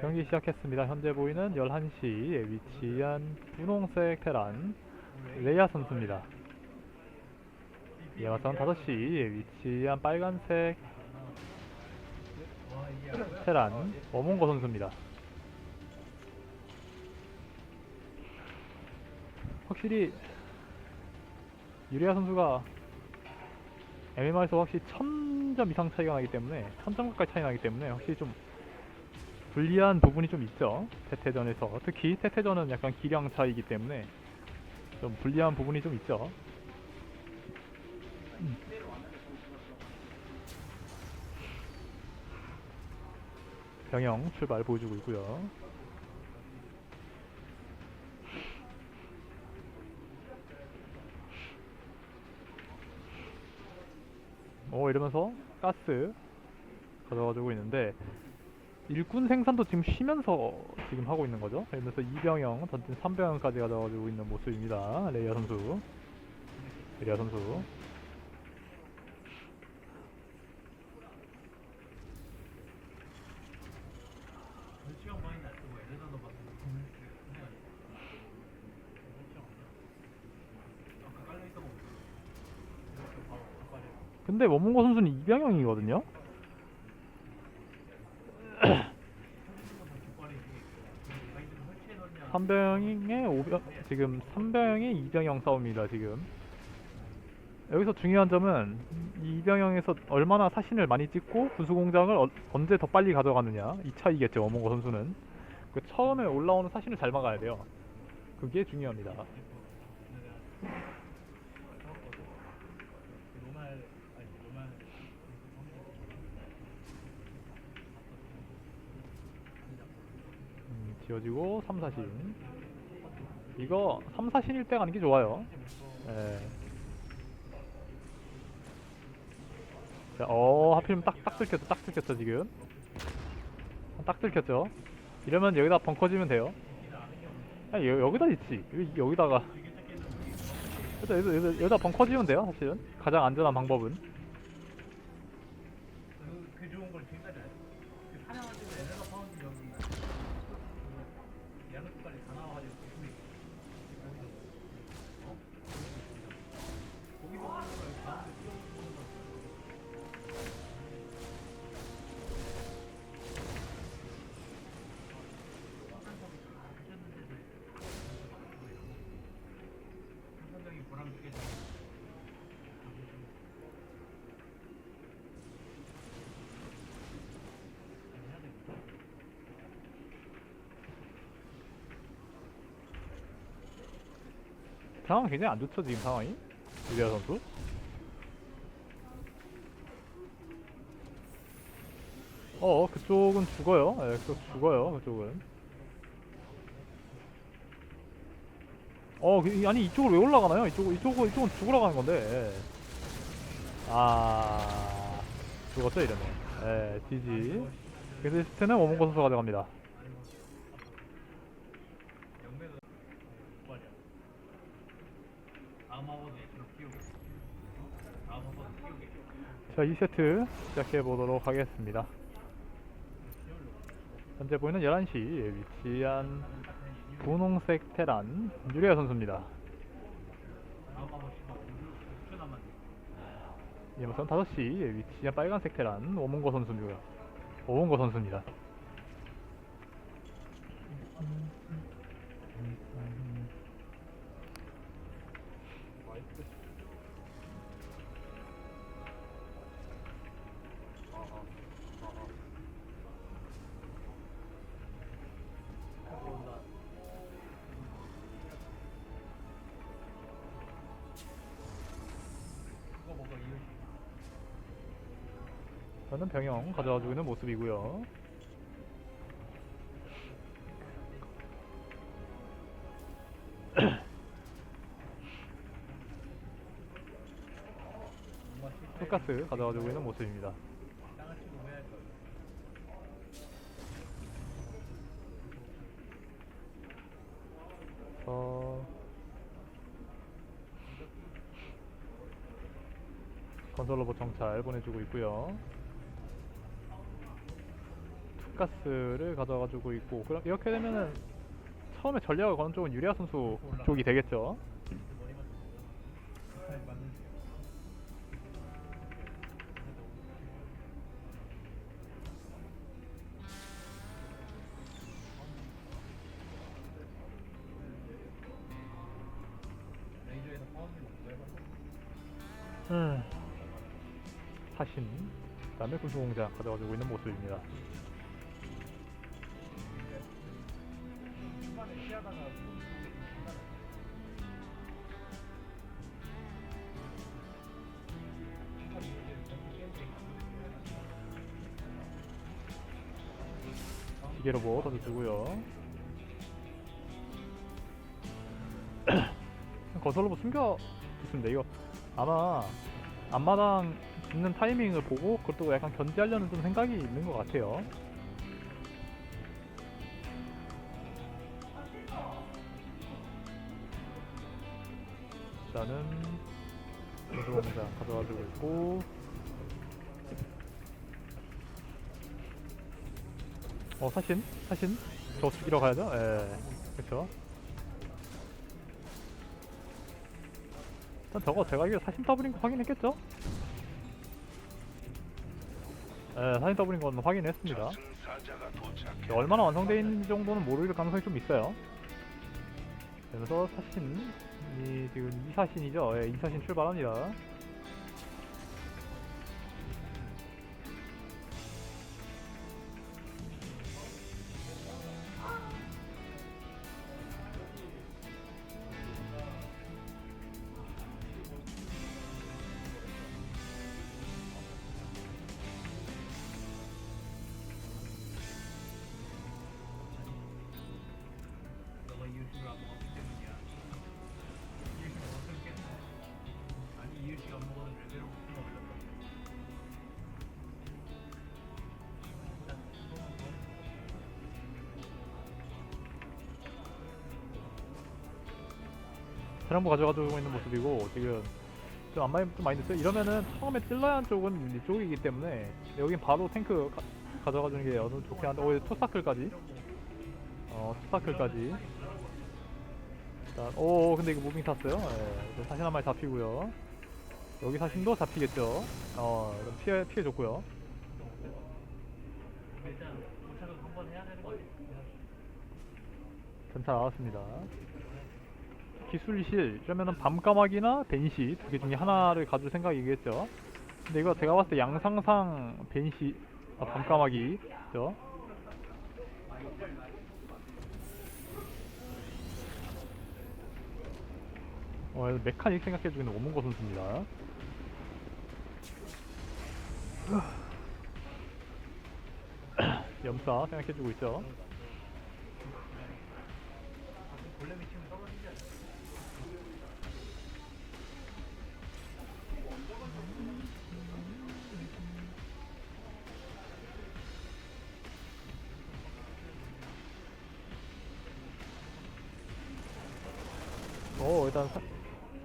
경기 시작했습니다. 현재 보이는 11시에 위치한 분홍색 테란 레이아 선수입니다. 이에 맞선 5시에 위치한 빨간색 테란 어몽거 선수입니다. 확실히 유리아 선수가 MMR에서 확실히 1000점 이상 차이가 나기 때문에 1000점 가까이 차이 나기 때문에 확실히 좀 불리한 부분이 좀 있죠. 태태전에서. 특히 태태전은 약간 기량 차이기 때문에 좀 불리한 부분이 좀 있죠. 음. 병영 출발 보여주고 있고요. 오 어, 이러면서 가스 가져가지고 있는데 일꾼 생산도 지금 쉬면서 지금 하고 있는 거죠. 이러면서 2병영, 전진 3병영까지 가져가지고 있는 모습입니다. 레이어 선수. 레이어 선수. 근데 원문고 선수는 2병영이거든요. 삼병에 5병 지금 3병에 2병영 싸움입니다 지금. 여기서 중요한 점은 이 2병영에서 얼마나 사신을 많이 찍고 군수공장을 어- 언제 더 빨리 가져가느냐. 이 차이겠죠 어몽고 선수는. 그 처음에 올라오는 사신을 잘 막아야 돼요. 그게 중요합니다 음, 지어지고 3, 4신. 이거 3, 4신일 때 가는 게 좋아요. 예. 자, 어 하필이면 딱, 딱 들켰죠 딱 들켰죠 지금. 딱 들켰죠? 이러면 여기다 벙커 지면 돼요. 아, 여, 여기다 있지. 여기, 여기다가. 여기다, 여기다, 여기다, 여기다 벙커 지면 돼요 사실은. 가장 안전한 방법은 상황 굉장히 안 좋죠 지금 상황이? 유리아 선수? 어 그쪽은 죽어요. 예 그쪽 죽어요 그쪽은. 어 그- 아니 이쪽으로 왜 올라가나요? 이쪽 이쪽은 이쪽은 죽으러 가는 건데 예. 아 죽었죠 이러면. 예 GG 그래서 스트는 오몽고 선수가 가져갑니다 영매도 말이야. 다음 화보도 좀 키우고. 다음 화보도 키우게. 자 2세트 시작해 보도록 하겠습니다. 현재 보이는 11시에 위치한 분홍색 테란 유리아 선수입니다. 다음 화보 씨발 5초 남았네. 이모선 5시에 위치한 빨간색 테란 오문거 선수입니다. 오문거 선수입니다 저는 병영 가져가지고 있는 모습이고요. 풀가스 가져가지고 있는 모습입니다. 어... 건설 로봇 정찰 보내주고 있고요 가스를 가져가지고 있고 그럼 이렇게 되면은 처음에 전략을 거는 쪽은 유리아 선수 쪽이 되겠죠. 음, 사신 그다음에 군수공장 가져가지고 있는 모습입니다. 기계로봇 던져주고요. 건설로봇 숨겨 있습니다. 이거 아마 앞마당 짓는 타이밍을 보고 그것도 약간 견제하려는 좀 생각이 있는 것 같아요. 일단은 노동자 가져가지고 있고 어 사신? 사신? 저 죽이러 가야죠? 예 그쵸 일단 저거 제가 이게 사신 더블인 거 확인했겠죠? 예 사신 더블인 건 확인했습니다 네, 얼마나 완성되어 있는지 정도는 모를 가능성이 좀 있어요 그래서 사신이 지금 이사신이죠 예 이사신 출발합니다 트럼프 가져가지고 있는 모습이고 지금 좀 안마이 좀 많이 됐어요. 이러면은 처음에 찔러야 쪽은 이쪽이기 때문에 여긴 바로 탱크 가, 가져가주는 게 어느 좋긴 한데 오 투사클까지 어 투사클까지 일단 오 근데 이거 무빙 탔어요. 예, 사신 한 마리 잡히고요. 여기 사신도 잡히겠죠. 어 그럼 피해 피해 줬고요. 전차 나왔습니다. 기술실 이러면은 밤까마귀나 벤시 두 개 중에 하나를 가질 생각이겠죠. 근데 이거 제가 봤을 때 양상상 벤시 아, 밤까마귀 죠. 어, 얘는 메카닉 생각해주고 있는 오문거 선수입니다. 염사 생각해주고 있죠.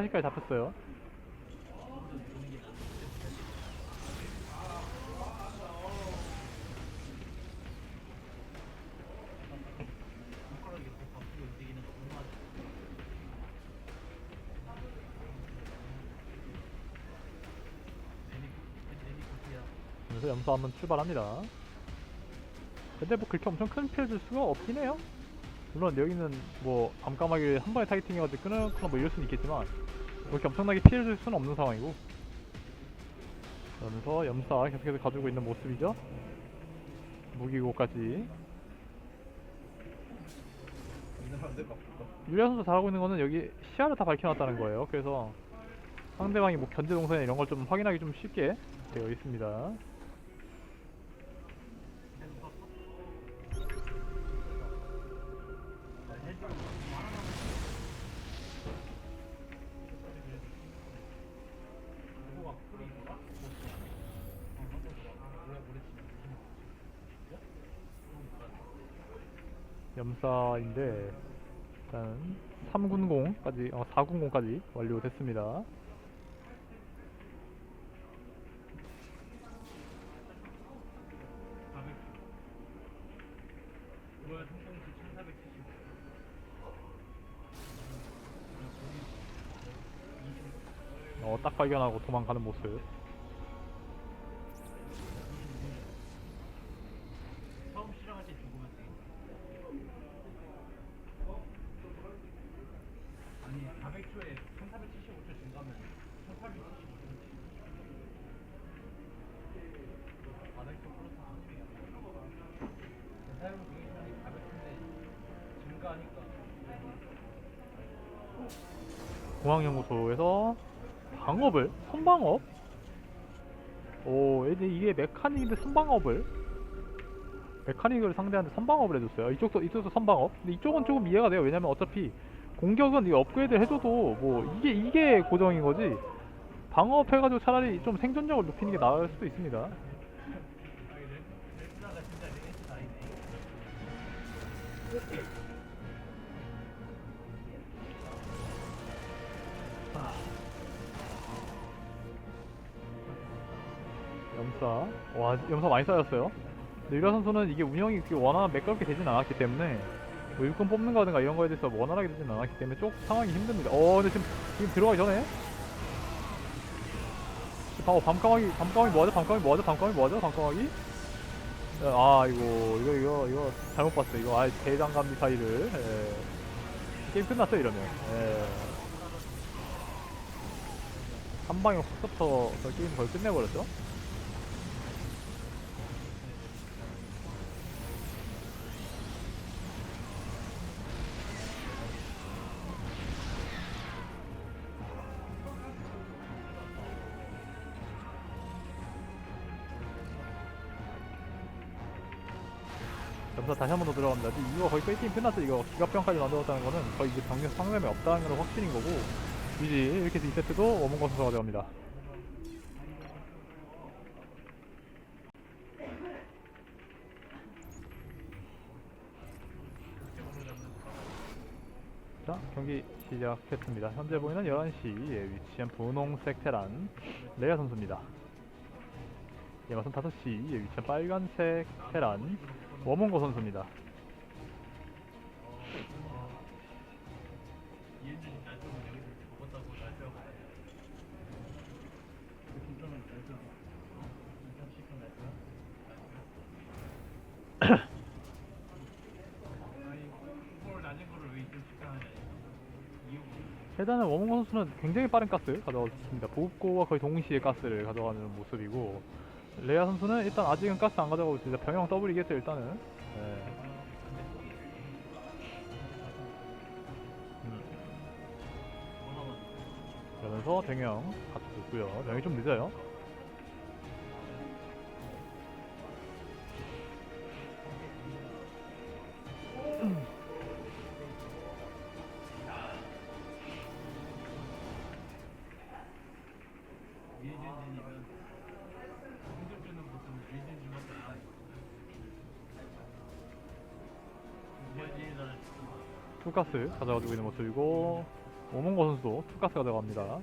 40까지 잡혔어요. 그래서 염소 한번 출발합니다. 근데 뭐 그렇게 엄청 큰 피해 줄 수가 없긴 해요. 물론 여기는 뭐 밤까마귀 한 번에 타이팅해가지고 끊었거나 뭐 이럴 수는 있겠지만 그렇게 엄청나게 피해를 줄 수는 없는 상황이고 그러면서 염사 계속해서 가지고 있는 모습이죠. 무기고까지 유리아 선수 잘하고 있는 거는 여기 시야를 다 밝혀놨다는 거예요. 그래서 상대방이 뭐 견제 동선이나 이런 걸 좀 확인하기 좀 쉽게 되어 있습니다. 염사인데 일단 3군공까지 어 4군공까지 완료됐습니다. 이거야 성공시 1475. 어, 딱 발견하고 도망가는 모습. 처음 시작할 때 죽으면 돼. 아니 400초에 1475초 증가하면 1875초. 400초 플러스 30이야. 사용 중인 시간이 400초인데 증가하니까 공항연구소에서 방업을? 선방업? 오, 근데 이게 메카닉인데 선방업을? 메카닉을 상대하는데 선방업을 해줬어요. 이쪽도, 이쪽도 선방업? 근데 이쪽은 조금 이해가 돼요. 왜냐면 어차피 공격은 이 업그레이드 해줘도 뭐 이게, 이게 고정인 거지. 방업 해가지고 차라리 좀 생존력을 높이는 게 나을 수도 있습니다. 염사. 와, 염사 많이 쌓였어요. 유라 선수는 이게 운영이 원활한 매끄럽게 되진 않았기 때문에 뭐 일꾼 뽑는 거든가 이런 거에 대해서 원활하게 되진 않았기 때문에 좀 상황이 힘듭니다. 어, 근데 지금, 지금 들어가기 전에 어, 밤까마귀, 밤까마귀 뭐하죠? 밤까마귀 뭐하죠? 밤까마귀 뭐하죠? 밤까마귀? 아, 이거, 이거, 이거, 이거, 잘못 봤어. 이거, 아, 대장감 미사일을, 예. 게임 끝났어, 이러면. 예. 한 방에 확 덮어서 게임 거의 끝내버렸죠? 점사 다시 한 번 더 들어갑니다. 이거 거의 게임 끝났어. 이거 기갑병까지 만들었다는 거는 거의 이제 병력 상점이 없다는 건 확신인 거고 이제 이렇게 해서 2세트도 원문거 선수가 가져갑니다. 자, 경기 시작했습니다. 현재 보이는 11시에 위치한 분홍색 테란 레아 선수입니다. 예마선 5시에 위치한 빨간색 테란 워몽고 선수입니다. 일단 일단은 워몽고 선수는 굉장히 빠른 가스 가져갔습니다. 보급고와 거의 동시에 가스를 가져가는 모습이고 레아 선수는 일단 아직은 가스 안 가져가고 진짜 병영 더블이겠죠 일단은. 네. 음, 그러면서 병영 갖춰줬고요. 병이 좀 늦어요. 투가스 가져가지고 있는 모습이고 오몽고 선수도 투가스 가져갑니다.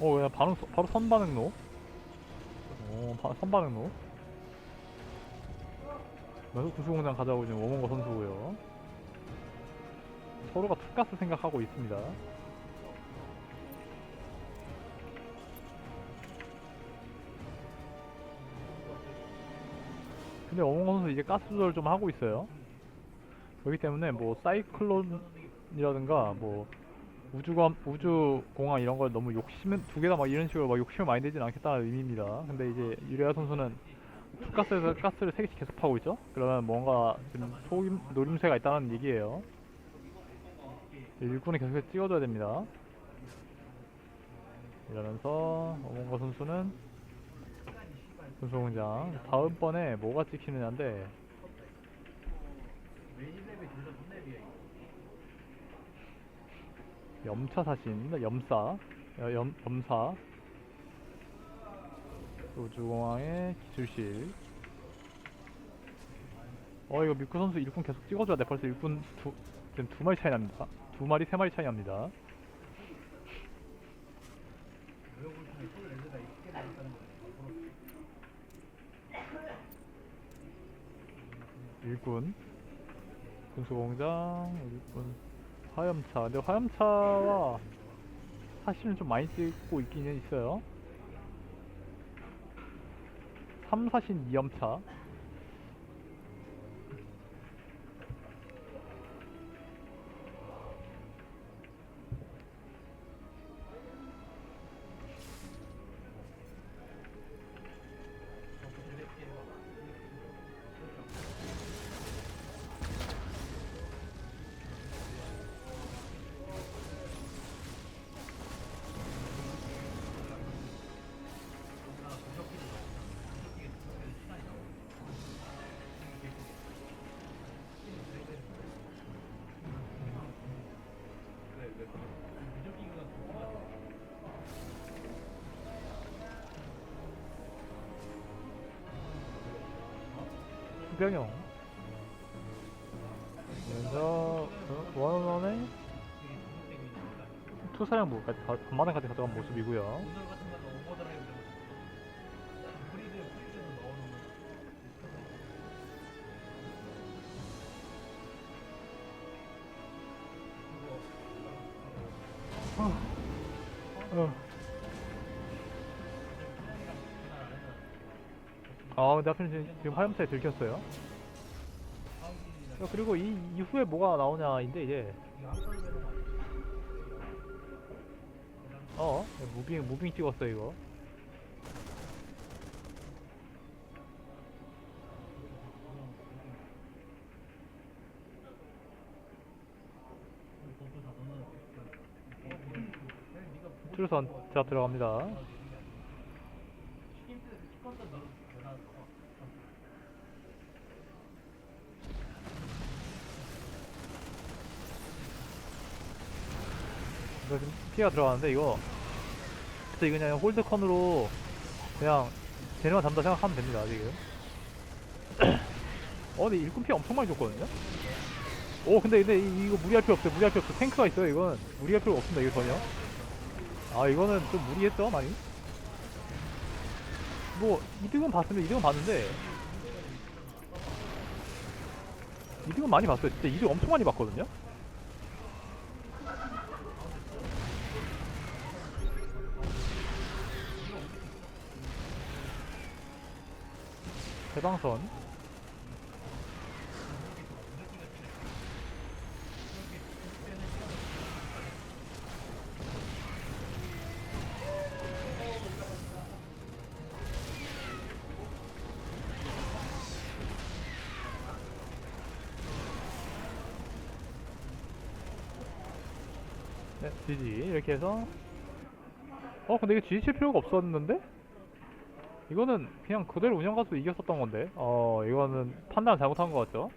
오, 그냥 바로, 바로 선반응로. 오, 바, 선반응로. 그래서 구수공장 가져오고 있는 오몽고 선수고요. 서로가 투가스 생각하고 있습니다. 근데 오몽고 선수 이제 가스 조절 좀 하고 있어요. 그렇기 때문에 뭐 사이클론이라든가 뭐 우주관 우주 공항 이런 걸 너무 욕심은 두 개 다 막 이런 식으로 막 욕심을 많이 내진 않겠다는 의미입니다. 근데 이제 유레아 선수는 투가스에서 가스를 세 개씩 계속 파고 있죠. 그러면 뭔가 지금 속임 노림새가 있다는 얘기예요. 일꾼을 계속해서 찍어줘야 됩니다. 이러면서 어몽거 선수는 군수공장 다음번에 뭐가 찍히느냐인데 염차 사신, 염사, 어, 염, 염사, 우주공항의 기술실. 어 이거 미쿠 선수 일꾼 계속 찍어줘야 돼. 벌써 일꾼 두, 어쨌든 두 마리 차이 납니다. 두 마리 세 마리 차이 납니다. 일군 군수공장 일군 화염차. 근데 화염차와 사실은 좀 많이 찍고 있기는 있어요. 3사신 2염차 수병용. 그래서 원원에 투사령부까지 반마당까지 가져간 모습이고요 하필 지금, 화염차에 들켰어요. 야, 그리고 이 이후에 뭐가 나오냐인데 이제. 어 네, 무빙 무빙 찍었어 이거. 출선 자 들어갑니다 이거 지금 피가 들어가는데 이거. 진짜 이거 그냥 홀드컨으로 그냥 쟤네만 잡는다 생각하면 됩니다 지금. 어 근데 일꾼 피 엄청 많이 줬거든요? 오 근데 근데 이- 이거 무리할 필요 없어요. 무리할 필요 없어 탱크가 있어요 이건. 무리할 필요 없습니다 이거 전혀. 아 이거는 좀 무리했죠 많이. 뭐 이득은 봤습니다. 이득은 봤는데. 이득은 많이 봤어요. 진짜 이득 엄청 많이 봤거든요 대방선. 네, GG 이렇게 해서. 어 근데 이거 GG 칠 필요가 없었는데? 이거는 그냥 그대로 운영 가서 이겼었던 건데 어 이거는 판단 잘못한 것 같죠?